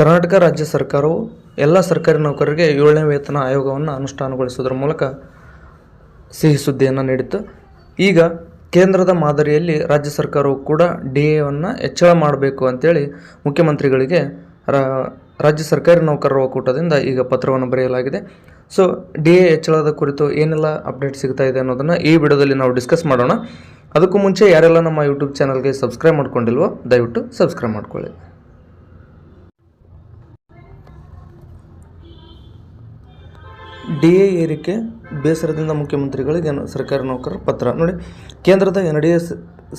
ಕರ್ನಾಟಕ ರಾಜ್ಯ ಸರ್ಕಾರವು ಎಲ್ಲ ಸರ್ಕಾರಿ ನೌಕರರಿಗೆ ಏಳನೇ ವೇತನ ಆಯೋಗವನ್ನು ಅನುಷ್ಠಾನಗೊಳಿಸುವುದರ ಮೂಲಕ ಸಿಹಿ ಸುದ್ದಿಯನ್ನು ನೀಡಿತ್ತು. ಈಗ ಕೇಂದ್ರದ ಮಾದರಿಯಲ್ಲಿ ರಾಜ್ಯ ಸರ್ಕಾರವು ಕೂಡ ಡಿ ಎವನ್ನು ಹೆಚ್ಚಳ ಮಾಡಬೇಕು ಅಂತೇಳಿ ಮುಖ್ಯಮಂತ್ರಿಗಳಿಗೆ ರಾಜ್ಯ ಸರ್ಕಾರಿ ನೌಕರರ ಒಕ್ಕೂಟದಿಂದ ಈಗ ಪತ್ರವನ್ನು ಬರೆಯಲಾಗಿದೆ. ಸೊ ಡಿ ಎ ಹೆಚ್ಚಳದ ಕುರಿತು ಏನೆಲ್ಲ ಅಪ್ಡೇಟ್ ಸಿಗ್ತಾ ಇದೆ ಅನ್ನೋದನ್ನು ಈ ವಿಡಿಯೋದಲ್ಲಿ ನಾವು ಡಿಸ್ಕಸ್ ಮಾಡೋಣ. ಅದಕ್ಕೂ ಮುಂಚೆ ಯಾರೆಲ್ಲ ನಮ್ಮ ಯೂಟ್ಯೂಬ್ ಚಾನಲ್ಗೆ ಸಬ್ಸ್ಕ್ರೈಬ್ ಮಾಡ್ಕೊಂಡಿಲ್ವೋ, ದಯವಿಟ್ಟು ಸಬ್ಸ್ಕ್ರೈಬ್ ಮಾಡ್ಕೊಳ್ಳಿ. ಡಿ ಎ ಏರಿಕೆ ಬೇಸರದಿಂದ ಮುಖ್ಯಮಂತ್ರಿಗಳಿಗೆ ಸರ್ಕಾರಿ ನೌಕರರ ಪತ್ರ. ನೋಡಿ, ಕೇಂದ್ರದ ಎನ್ ಡಿ ಎ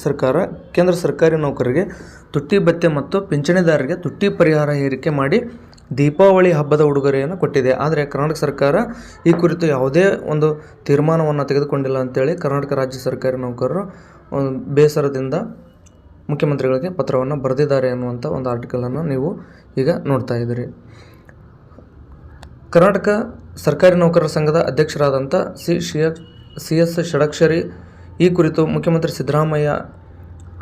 ಸರ್ಕಾರ, ಕೇಂದ್ರ ಸರ್ಕಾರಿ ನೌಕರರಿಗೆ ತುಟ್ಟಿ ಭತ್ಯೆ ಮತ್ತು ಪಿಂಚಣಿದಾರರಿಗೆ ತುಟ್ಟಿ ಪರಿಹಾರ ಏರಿಕೆ ಮಾಡಿ ದೀಪಾವಳಿ ಹಬ್ಬದ ಉಡುಗೊರೆಯನ್ನು ಕೊಟ್ಟಿದೆ. ಆದರೆ ಕರ್ನಾಟಕ ಸರ್ಕಾರ ಈ ಕುರಿತು ಯಾವುದೇ ಒಂದು ತೀರ್ಮಾನವನ್ನು ತೆಗೆದುಕೊಂಡಿಲ್ಲ ಅಂತೇಳಿ ಕರ್ನಾಟಕ ರಾಜ್ಯ ಸರ್ಕಾರಿ ನೌಕರರು ಬೇಸರದಿಂದ ಮುಖ್ಯಮಂತ್ರಿಗಳಿಗೆ ಪತ್ರವನ್ನು ಬರೆದಿದ್ದಾರೆ ಎನ್ನುವಂಥ ಒಂದು ಆರ್ಟಿಕಲನ್ನು ನೀವು ಈಗ ನೋಡ್ತಾ ಇದ್ದೀರಿ. ಕರ್ನಾಟಕ ಸರ್ಕಾರಿ ನೌಕರರ ಸಂಘದ ಅಧ್ಯಕ್ಷರಾದಂಥ ಸಿ ಶಿಯ ಸಿ ಎಸ್ ಷಡಕ್ಷರಿ. ಈ ಕುರಿತು ಮುಖ್ಯಮಂತ್ರಿ ಸಿದ್ದರಾಮಯ್ಯ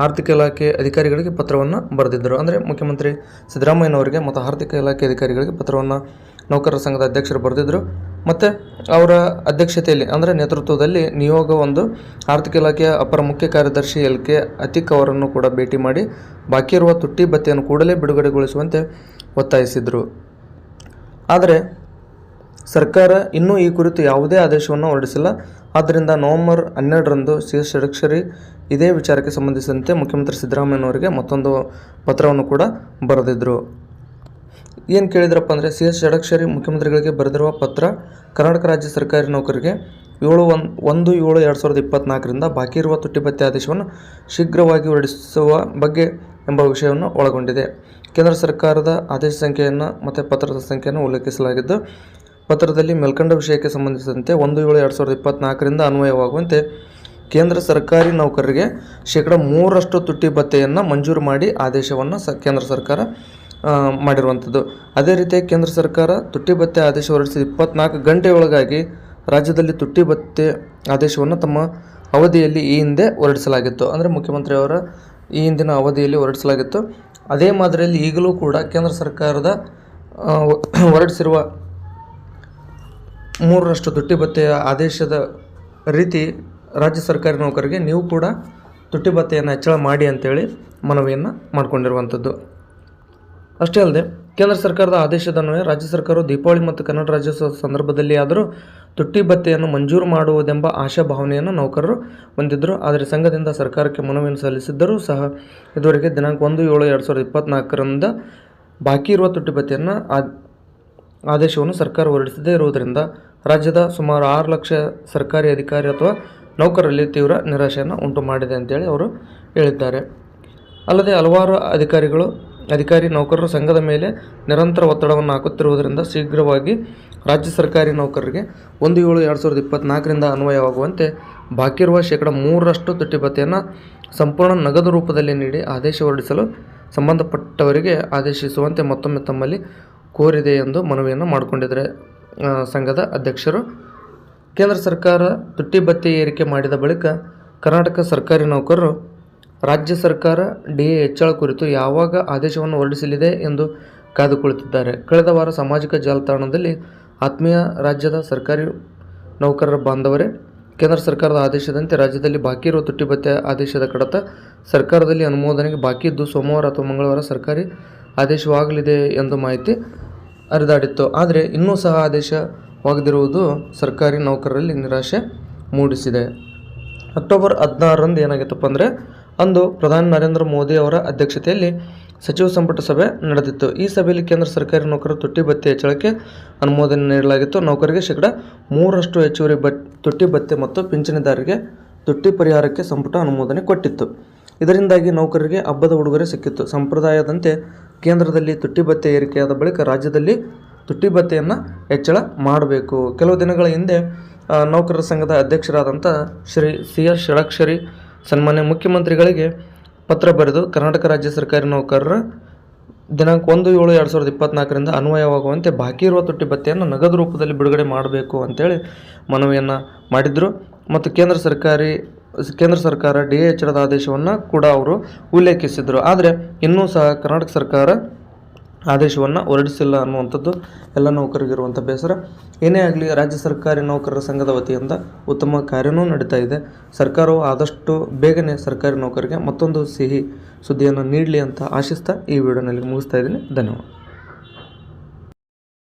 ಆರ್ಥಿಕ ಇಲಾಖೆ ಅಧಿಕಾರಿಗಳಿಗೆ ಪತ್ರವನ್ನು ಬರೆದಿದ್ದರು. ಅಂದರೆ ಮುಖ್ಯಮಂತ್ರಿ ಸಿದ್ದರಾಮಯ್ಯನವರಿಗೆ ಮತ್ತು ಆರ್ಥಿಕ ಇಲಾಖೆ ಅಧಿಕಾರಿಗಳಿಗೆ ಪತ್ರವನ್ನು ನೌಕರರ ಸಂಘದ ಅಧ್ಯಕ್ಷರು ಬರೆದಿದ್ದರು. ಮತ್ತು ಅವರ ಅಧ್ಯಕ್ಷತೆಯಲ್ಲಿ, ಅಂದರೆ ನೇತೃತ್ವದಲ್ಲಿ ನಿಯೋಗ ಒಂದು, ಆರ್ಥಿಕ ಇಲಾಖೆಯ ಅಪರ ಮುಖ್ಯ ಕಾರ್ಯದರ್ಶಿ ಎಲ್ ಕೆ ಅತಿಕ್ ಅವರನ್ನು ಕೂಡ ಭೇಟಿ ಮಾಡಿ ಬಾಕಿ ಇರುವ ತುಟ್ಟಿ ಭತ್ತೆಯನ್ನು ಕೂಡಲೇ ಬಿಡುಗಡೆಗೊಳಿಸುವಂತೆ ಒತ್ತಾಯಿಸಿದರು. ಆದರೆ ಸರ್ಕಾರ ಇನ್ನೂ ಈ ಕುರಿತು ಯಾವುದೇ ಆದೇಶವನ್ನು ಹೊರಡಿಸಿಲ್ಲ. ಆದ್ದರಿಂದ ನವೆಂಬರ್ ಹನ್ನೆರಡರಂದು ಸಿ ಎಸ್ ಷಡಕ್ಷರಿ ಇದೇ ವಿಚಾರಕ್ಕೆ ಸಂಬಂಧಿಸಿದಂತೆ ಮುಖ್ಯಮಂತ್ರಿ ಸಿದ್ದರಾಮಯ್ಯನವರಿಗೆ ಮತ್ತೊಂದು ಪತ್ರವನ್ನು ಕೂಡ ಬರೆದಿದ್ದರು ಏನು ಕೇಳಿದ್ರಪ್ಪ ಅಂದರೆ ಸಿ ಎಸ್ ಷಡಕ್ಷರಿ ಮುಖ್ಯಮಂತ್ರಿಗಳಿಗೆ ಬರೆದಿರುವ ಪತ್ರ ಕರ್ನಾಟಕ ರಾಜ್ಯ ಸರ್ಕಾರಿ ನೌಕರರಿಗೆ ಏಳು ಒನ್, ಒಂದು ಏಳು ಎರಡು ಸಾವಿರದ ಇಪ್ಪತ್ತ್ನಾಲ್ಕರಿಂದ ಬಾಕಿ ಇರುವ ತುಟ್ಟಿ ಭತ್ಯೆ ಆದೇಶವನ್ನು ಶೀಘ್ರವಾಗಿ ಹೊರಡಿಸುವ ಬಗ್ಗೆ ಎಂಬ ವಿಷಯವನ್ನು ಒಳಗೊಂಡಿದೆ. ಕೇಂದ್ರ ಸರ್ಕಾರದ ಆದೇಶ ಸಂಖ್ಯೆಯನ್ನು ಮತ್ತು ಪತ್ರದ ಸಂಖ್ಯೆಯನ್ನು ಉಲ್ಲೇಖಿಸಲಾಗಿದ್ದು ಪತ್ರದಲ್ಲಿ ಮೇಲ್ಕಂಡ ವಿಷಯಕ್ಕೆ ಸಂಬಂಧಿಸಿದಂತೆ ಒಂದು ಏಳು ಎರಡು ಸಾವಿರದ ಇಪ್ಪತ್ನಾಲ್ಕರಿಂದ ಅನ್ವಯವಾಗುವಂತೆ ಕೇಂದ್ರ ಸರ್ಕಾರಿ ನೌಕರರಿಗೆ ಶೇಕಡ ಮೂರರಷ್ಟು ತುಟ್ಟಿ ಭತ್ತೆಯನ್ನು ಮಂಜೂರು ಮಾಡಿ ಆದೇಶವನ್ನು ಸ, ಕೇಂದ್ರ ಸರ್ಕಾರ ಮಾಡಿರುವಂಥದ್ದು ಅದೇ ರೀತಿ ಕೇಂದ್ರ ಸರ್ಕಾರ ತುಟ್ಟಿ ಭತ್ತೆ ಆದೇಶ ಹೊರಡಿಸಿದ ಇಪ್ಪತ್ನಾಲ್ಕು ಗಂಟೆಯೊಳಗಾಗಿ ರಾಜ್ಯದಲ್ಲಿ ತುಟ್ಟಿ ಭತ್ತೆ ಆದೇಶವನ್ನು ತಮ್ಮ ಅವಧಿಯಲ್ಲಿ ಈ ಹಿಂದೆ ಹೊರಡಿಸಲಾಗಿತ್ತು. ಅಂದರೆ ಮುಖ್ಯಮಂತ್ರಿಯವರ ಈ ಹಿಂದಿನ ಅವಧಿಯಲ್ಲಿ ಹೊರಡಿಸಲಾಗಿತ್ತು. ಅದೇ ಮಾದರಿಯಲ್ಲಿ ಈಗಲೂ ಕೂಡ ಕೇಂದ್ರ ಸರ್ಕಾರದ ಹೊರಡಿಸಿರುವ ಮೂರರಷ್ಟು ತುಟ್ಟಿ ಭತ್ತೆಯ ಆದೇಶದ ರೀತಿ ರಾಜ್ಯ ಸರ್ಕಾರಿ ನೌಕರರಿಗೆ ನೀವು ಕೂಡ ತುಟ್ಟಿ ಭತ್ತೆಯನ್ನು ಹೆಚ್ಚಳ ಮಾಡಿ ಅಂತೇಳಿ ಮನವಿಯನ್ನು ಮಾಡಿಕೊಂಡಿರುವಂಥದ್ದು. ಅಷ್ಟೇ ಅಲ್ಲದೆ, ಕೇಂದ್ರ ಸರ್ಕಾರದ ಆದೇಶದ ಅನ್ವಯ ರಾಜ್ಯ ಸರ್ಕಾರವು ದೀಪಾವಳಿ ಮತ್ತು ಕನ್ನಡ ರಾಜ್ಯೋತ್ಸವದ ಸಂದರ್ಭದಲ್ಲಿ ಆದರೂ ತುಟ್ಟಿ ಭತ್ತೆಯನ್ನು ಮಂಜೂರು ಮಾಡುವುದೆಂಬ ಆಶಾಭಾವನೆಯನ್ನು ನೌಕರರು ಹೊಂದಿದ್ದರು. ಆದರೆ ಸಂಘದಿಂದ ಸರ್ಕಾರಕ್ಕೆ ಮನವಿಯನ್ನು ಸಲ್ಲಿಸಿದ್ದರೂ ಸಹ ಇದುವರೆಗೆ ದಿನಾಂಕ ಒಂದು, ಏಳು, ಎರಡು ಸಾವಿರದ ಇಪ್ಪತ್ತ್ನಾಲ್ಕರಿಂದ ಬಾಕಿ ಇರುವ ತುಟ್ಟಿ ಭತ್ಯೆಯನ್ನು ಆದೇಶವನ್ನು ಸರ್ಕಾರ ಹೊರಡಿಸದೇ ಇರುವುದರಿಂದ ರಾಜ್ಯದ ಸುಮಾರು ಆರು ಲಕ್ಷ ಸರ್ಕಾರಿ ಅಧಿಕಾರಿ ಅಥವಾ ನೌಕರರಲ್ಲಿ ತೀವ್ರ ನಿರಾಶೆಯನ್ನು ಉಂಟು ಮಾಡಿದೆ ಅಂತೇಳಿ ಅವರು ಹೇಳಿದ್ದಾರೆ. ಅಲ್ಲದೆ ಹಲವಾರು ಅಧಿಕಾರಿಗಳು, ಅಧಿಕಾರಿ ನೌಕರರ ಸಂಘದ ಮೇಲೆ ನಿರಂತರ ಒತ್ತಡವನ್ನು ಹಾಕುತ್ತಿರುವುದರಿಂದ ಶೀಘ್ರವಾಗಿ ರಾಜ್ಯ ಸರ್ಕಾರಿ ನೌಕರರಿಗೆ ಒಂದು ಏಳು ಎರಡು ಸಾವಿರದ ಇಪ್ಪತ್ತ್ನಾಲ್ಕರಿಂದ ಅನ್ವಯವಾಗುವಂತೆ ಬಾಕಿ ಇರುವ ಶೇಕಡ ಮೂರರಷ್ಟು ತುಟ್ಟಿ ಭತ್ಯೆಯನ್ನು ಸಂಪೂರ್ಣ ನಗದು ರೂಪದಲ್ಲಿ ನೀಡಿ ಆದೇಶ ಹೊರಡಿಸಲು ಸಂಬಂಧಪಟ್ಟವರಿಗೆ ಆದೇಶಿಸುವಂತೆ ಮತ್ತೊಮ್ಮೆ ತಮ್ಮಲ್ಲಿ ಕೋರಿದೆ ಎಂದು ಮನವಿಯನ್ನು ಮಾಡಿಕೊಂಡಿದ್ದಾರೆ. ಸಂಘದ ಅಧ್ಯಕ್ಷರು. ಕೇಂದ್ರ ಸರ್ಕಾರ ತುಟ್ಟಿ ಭತ್ಯೆ ಏರಿಕೆ ಮಾಡಿದ ಬಳಿಕ ಕರ್ನಾಟಕ ಸರ್ಕಾರಿ ನೌಕರರು, ರಾಜ್ಯ ಸರ್ಕಾರ ಡಿ ಎ ಹೆಚ್ಚಳ ಕುರಿತು ಯಾವಾಗ ಆದೇಶವನ್ನು ಹೊರಡಿಸಲಿದೆ ಎಂದು ಕಾದುಕೊಳ್ಳುತ್ತಿದ್ದಾರೆ. ಕಳೆದ ವಾರ ಸಾಮಾಜಿಕ ಜಾಲತಾಣದಲ್ಲಿ ಆತ್ಮೀಯ ರಾಜ್ಯದ ಸರ್ಕಾರಿ ನೌಕರರ ಬಾಂಧವರೇ, ಕೇಂದ್ರ ಸರ್ಕಾರದ ಆದೇಶದಂತೆ ರಾಜ್ಯದಲ್ಲಿ ಬಾಕಿ ಇರುವ ತುಟ್ಟಿ ಭತ್ಯೆ ಆದೇಶದ ಕಡತ ಸರ್ಕಾರದಲ್ಲಿ ಅನುಮೋದನೆಗೆ ಬಾಕಿ ಇದ್ದು ಸೋಮವಾರ ಅಥವಾ ಮಂಗಳವಾರ ಸರ್ಕಾರಿ ಆದೇಶವಾಗಲಿದೆ ಎಂದು ಮಾಹಿತಿ ಹರಿದಾಡಿತ್ತು ಆದರೆ ಇನ್ನೂ ಸಹ ಆದೇಶವಾಗದಿರುವುದು ಸರ್ಕಾರಿ ನೌಕರರಲ್ಲಿ ನಿರಾಶೆ ಮೂಡಿಸಿದೆ. ಅಕ್ಟೋಬರ್ ಹದಿನಾರರಂದು ಏನಾಗಿತ್ತಪ್ಪ ಅಂದರೆ, ಅಂದು ಪ್ರಧಾನಿ ನರೇಂದ್ರ ಮೋದಿ ಅವರ ಅಧ್ಯಕ್ಷತೆಯಲ್ಲಿ ಸಚಿವ ಸಂಪುಟ ಸಭೆ ನಡೆದಿತ್ತು. ಈ ಸಭೆಯಲ್ಲಿ ಕೇಂದ್ರ ಸರ್ಕಾರಿ ನೌಕರರ ತುಟ್ಟಿ ಭತ್ಯೆ ಹೆಚ್ಚಳಕ್ಕೆ ಅನುಮೋದನೆ ನೀಡಲಾಗಿತ್ತು. ನೌಕರಿಗೆ ಶೇಕಡ ಮೂರರಷ್ಟು ಹೆಚ್ಚುವರಿ ಬಟ್, ತುಟ್ಟಿ ಭತ್ತೆ ಮತ್ತು ಪಿಂಚಣಿದಾರರಿಗೆ ತುಟ್ಟಿ ಪರಿಹಾರಕ್ಕೆ ಸಂಪುಟ ಅನುಮೋದನೆ ಕೊಟ್ಟಿತ್ತು. ಇದರಿಂದಾಗಿ ನೌಕರರಿಗೆ ಹಬ್ಬದ ಉಡುಗೊರೆ ಸಿಕ್ಕಿತ್ತು. ಸಂಪ್ರದಾಯದಂತೆ ಕೇಂದ್ರದಲ್ಲಿ ತುಟ್ಟಿ ಭತ್ಯೆ ಏರಿಕೆಯಾದ ಬಳಿಕ ರಾಜ್ಯದಲ್ಲಿ ತುಟ್ಟಿ ಭತ್ಯೆಯನ್ನು ಹೆಚ್ಚಳ ಮಾಡಬೇಕು. ಕೆಲವು ದಿನಗಳ ಹಿಂದೆ ನೌಕರರ ಸಂಘದ ಅಧ್ಯಕ್ಷರಾದಂಥ ಶ್ರೀ ಸಿ ಎಸ್ ಷಡಕ್ಷರಿ ಸನ್ಮಾನ್ಯ ಮುಖ್ಯಮಂತ್ರಿಗಳಿಗೆ ಪತ್ರ ಬರೆದು ಕರ್ನಾಟಕ ರಾಜ್ಯ ಸರ್ಕಾರಿ ನೌಕರರ ದಿನಾಂಕ ಒಂದು ಏಳು ಎರಡು ಸಾವಿರದ ಇಪ್ಪತ್ತ್ನಾಲ್ಕರಿಂದ ಅನ್ವಯವಾಗುವಂತೆ ಬಾಕಿ ಇರುವ ತುಟ್ಟಿ ಭತ್ತೆಯನ್ನು ನಗದು ರೂಪದಲ್ಲಿ ಬಿಡುಗಡೆ ಮಾಡಬೇಕು ಅಂತೇಳಿ ಮನವಿಯನ್ನು ಮಾಡಿದರು. ಮತ್ತು ಕೇಂದ್ರ ಸರ್ಕಾರಿ ಕೇಂದ್ರ ಸರ್ಕಾರ ಡಿ ಎ ಹೆಚ್ಚಳದ ಆದೇಶವನ್ನು ಕೂಡ ಅವರು ಉಲ್ಲೇಖಿಸಿದರು. ಆದರೆ ಇನ್ನೂ ಸಹ ಕರ್ನಾಟಕ ಸರ್ಕಾರ ಆದೇಶವನ್ನು ಹೊರಡಿಸಿಲ್ಲ ಅನ್ನುವಂಥದ್ದು ಎಲ್ಲ ನೌಕರರಿಗಿರುವಂಥ ಬೇಸರ. ಏನೇ ಆಗಲಿ ರಾಜ್ಯ ಸರ್ಕಾರಿ ನೌಕರರ ಸಂಘದ ವತಿಯಿಂದ ಉತ್ತಮ ಕಾರ್ಯನೂ ನಡೀತಾ ಇದೆ. ಸರ್ಕಾರವು ಆದಷ್ಟು ಬೇಗನೆ ಸರ್ಕಾರಿ ನೌಕರಿಗೆ ಮತ್ತೊಂದು ಸಿಹಿ ಸುದ್ದಿಯನ್ನು ನೀಡಲಿ ಅಂತ ಆಶಿಸ್ತಾ ಈ ವಿಡಿಯೋನಲ್ಲಿ ಮುಗಿಸ್ತಾ ಇದ್ದೀನಿ. ಧನ್ಯವಾದ.